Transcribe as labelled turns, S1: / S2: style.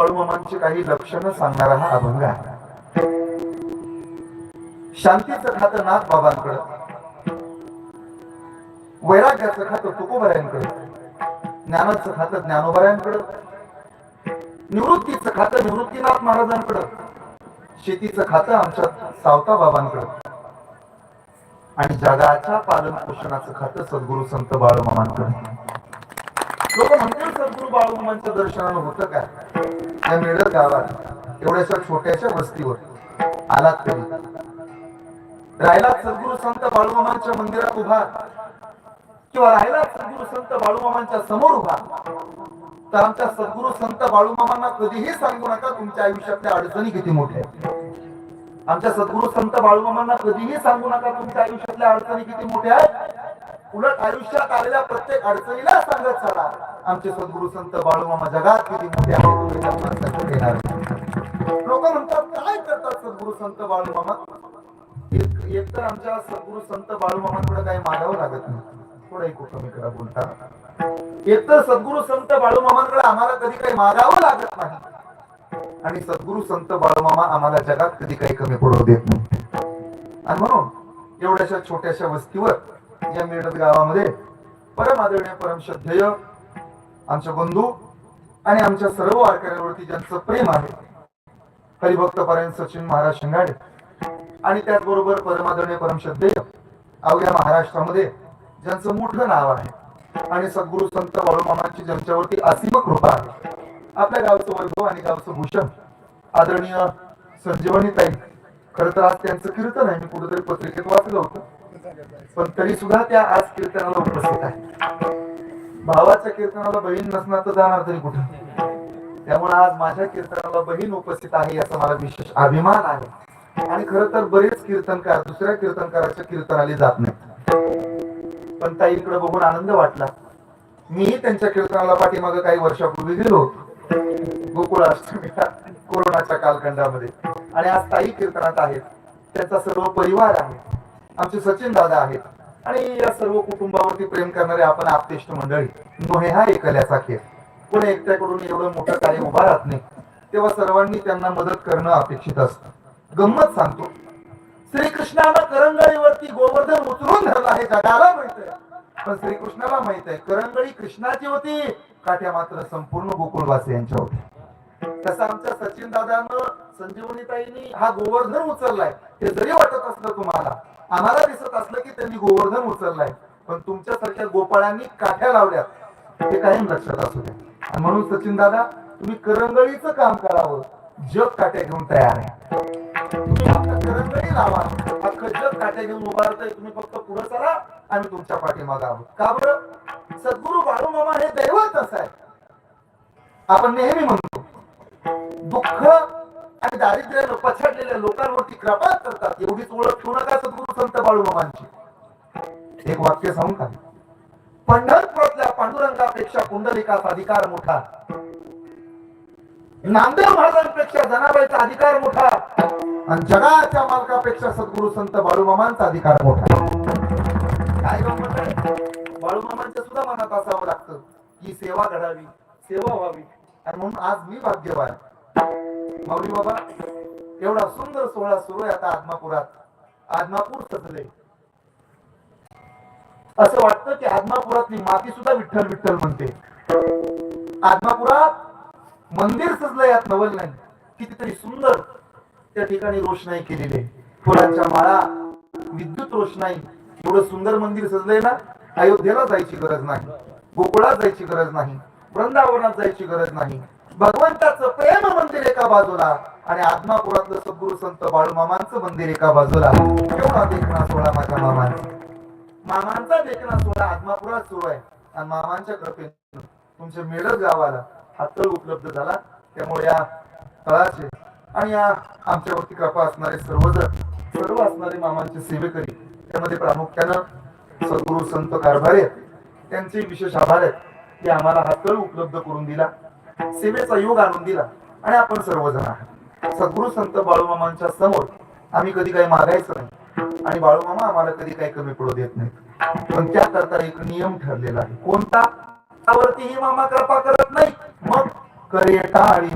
S1: बाळूमामांची काही लक्षणं सांगणारा हा अभंग आहे. शांतीचं खातं नाथ बाबांकडं. वैराग्याचं खातं तुकोबऱ्यांकडं. ज्ञानाचं खातं ज्ञानोबऱ्यांकडं. निवृत्तीचं खातं निवृत्तीनाथ महाराजांकडं. शेतीचं खातं आमच्या सावता बाबांकडं. आणि जगाच्या पालन पोषणाचं खातं सद्गुरु संत बाळूमामांकडे. लोक म्हणतील सद्गुरु बाळूमामांच्या दर्शनानं होतं काय या मिळत गावात एवढ्याशा छोट्याशा वस्तीवर आलात तरी राहिलात सद्गुरु संत बाळूमामांच्या मंदिरात उभा. किंवा राहिलात सद्गुरु संत बाळूमामांच्या समोर उभा. तर आमच्या सद्गुरु संत बाळूमामांना कधीही सांगू नका तुमच्या आयुष्यातल्या अडचणी किती मोठ्या आहेत. आमच्या सद्गुरु संत बाळूमामांना कधीही सांगू नका तुमच्या आयुष्यातल्या अडचणी किती मोठ्या आहेत. उलट आयुष्यात आलेल्या प्रत्येक अडचणीला सांगत चला. आमचे सद्गुरु संत बाळूमामा जगात किती मोठे आहेत तुम्ही लोक म्हणतात काय करतात सद्गुरु संत बाळूमामा? एक तर आमच्या सद्गुरु संत बाळूमामांकडे काही मागावं लागत नाही. थोडं एक कमी बोलता. एक तर सद्गुरु संत बाळूमामांकडे आम्हाला कधी काही मागावं लागत नाही. आणि सद्गुरु संत बाळूमामा आम्हाला जगात कधी काही कमी पडू देत नाही. आणि म्हणून एवढ्याशा छोट्याशा वस्तीवर या मिळत गावामध्ये परम आदरणीय परम श्रद्धेय आमचे बंधू आणि आमच्या सर्व वारकऱ्यांवरती ज्यांचं प्रेम आहे हरिभक्त पारायण सचिन महाराज शिंगाडे आणि त्याचबरोबर परमादरणीय परम श्रद्धेय अवघ्या महाराष्ट्रामध्ये ज्यांचं मोठं नाव आहे आणि सद्गुरु संत बाळूमामांची ज्यांच्यावरती असीम कृपा आहे आपल्या गावचं वैभव आणि गावचं भूषण आदरणीय संजीवनी ताई. खर तर आज त्यांचं कीर्तन आहे मी कुठेतरी पत्रिकेत वाचलं होतं. पण तरी सुद्धा त्या आज कीर्तनाला उपस्थित आहेत. भावाच्या कीर्तनाला बहीण नसणार तर जाणार तरी कुठं? त्यामुळे आज माझ्या कीर्तनाला बहीण उपस्थित आहे याचा मला विशेष अभिमान आहे. आणि खर तर बरेच कीर्तनकार दुसऱ्या कीर्तनकाराच्या कीर्तनाला जात नाहीत. पण ताईकडे बघून आनंद वाटला. मीही त्यांच्या कीर्तनाला पाठीमागे काही वर्षापूर्वी गेलो होतो. गोकुळाष्टमीला कोरोनाच्या कालखंडामध्ये. आणि आज ताई कीर्तनात आहेत. त्यांचा सर्व परिवार आहे. आमचे सचिन दादा आहेत. आणि या सर्व कुटुंबावरती प्रेम करणारे आपण आपतेष्ट मंडळी नोहे हा एकल्याचा खेळ. कोणी एकट्याकडून एवढं मोठं कार्य उभा राहत नाही तेव्हा सर्वांनी त्यांना मदत करणं अपेक्षित असतं. गंमत सांगतो श्रीकृष्णाला करंगळीवरती गोवर्धन उचलून धरला आहे जगाला माहीत आहे पण श्रीकृष्णाला माहीत आहे करंगळी कृष्णाची होती काठ्या मात्र संपूर्ण गोकुळवासी यांच्या होती तसं आमच्या सचिन दादानं संजीवनीताईंनी हा गोवर्धन उचललाय. हे जरी वाटत असलं तुम्हाला आम्हाला दिसत असलं की त्यांनी गोवर्धन उचललाय. पण तुमच्यासारख्या गोपाळांनी काठ्या लावल्यात. हे कायम लक्षात असू द्या म्हणून सचिन दादा तुम्ही करंगळीचं काम करावं. जग काट्या घेऊन तयार आहे. तुम्ही फक्त करंगळी लावा. अख्खं जग काट्या घेऊन उभारताय तुम्ही फक्त पुढे चला आम्ही तुमच्या पाठीमागे आहोत. का बरं? सद्गुरु बाळूमामा हे दैवतच आहे. आपण नेहमी म्हणतो दुःख आणि दारिद्र्य पछाडलेल्या लोकांवरती कृपा करतात. एवढीच ओळख ठेवू नका सद्गुरु संत बाळूमामांची एक वाक्य सांगू का? पंढरपुरातल्या पांडुरंगापेक्षा कुंडलिकाचा अधिकार मोठा. नामदेव महाराजांपेक्षा जनाबाईचा अधिकार मोठा. आणि जगाच्या मालकापेक्षा सद्गुरु संत बाळूमामांचा अधिकार मोठा. काय बाळूमामांच्या सुद्धा मनात असावं लागतं. की सेवा घडावी सेवा व्हावी. आणि म्हणून आज मी भाग्यवान. माऊली बाबा एवढा सुंदर सोहळा सुरू आहे आता आदमापुरात. आदमापूर सजले असं वाटतं की आदमापुरातली माती सुद्धा विठ्ठल विठ्ठल म्हणते. आदमापुरात मंदिर सजलं यात नवल नाही कितीतरी सुंदर त्या ठिकाणी रोषणाई केलेली आहे. फुलांच्या माळा विद्युत रोषणाई. एवढं सुंदर मंदिर सजलंय ना अयोध्येला जायची गरज नाही. गोकुळात जायची गरज नाही. वृंदावनात जायची गरज नाही. भगवंताचं प्रेम मंदिर एका बाजूला आणि आत्मापुरातलं सद्गुरु संत बाळूमामांचं मंदिर एका बाजूला. एवढा देखणा सोहळा माझ्या मामांचा. मामांचा देखणा सोहळा आत्मापुरात सुरू आहे. आणि मामांच्या कृपेनं तुमच्या मेळत गावाला हातळ उपलब्ध झाला. त्यामुळे या तळाचे आणि या आमच्यावरती कृपा असणारे सर्वजण सर्व असणारे मामांचे सेवेकरी त्यामध्ये प्रामुख्यानं सद्गुरु संत कारभारे त्यांचे विशेष आभार आहेत की आम्हाला हातळ उपलब्ध करून दिला. सेवेचा योग आणून दिला आणि आपण सर्वजण आहात. सद्गुरु संत बाळूमामांच्या समोर आम्ही कधी काही मागायचं नाही आणि बाळूमामा आम्हाला कधी काही कमी पडू देत नाही पण त्याकरता एक नियम ठरलेला आहे. कोणता? त्यावरतीही मामा कृपा करत नाही. मग करे टाळी.